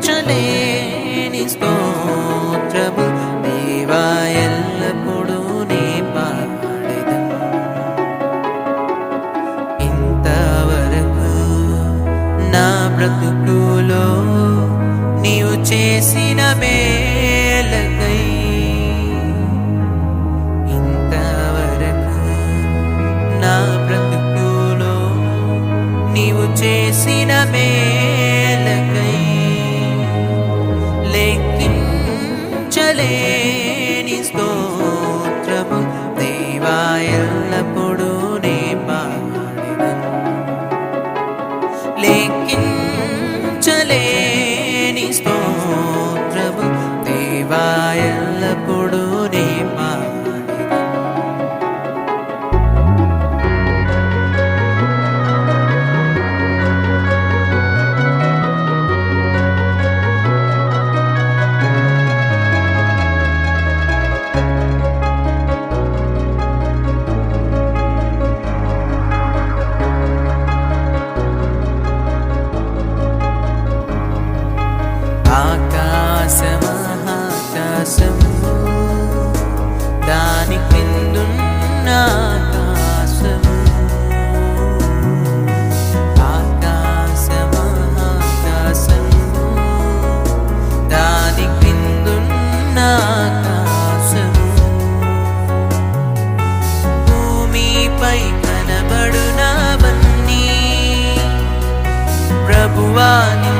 లెక్కించలేని స్తోత్రము. దేవా ఎల్లప్పుడూ నీ పాడేద ఇంతవరకు నా బ్రతుకులో నీవు చేసిన మేలకై ఇంతవరకు నా బ్రతుకులో నీవు చేసిన మే in store. ఆకాశమహాకాశం దాని కిందున్న ఆకాశం. ఆకాశమహాకాశం దాని కిందున్న ఆకాశం. భూమిపై కనబడునవన్నీ ప్రభువాని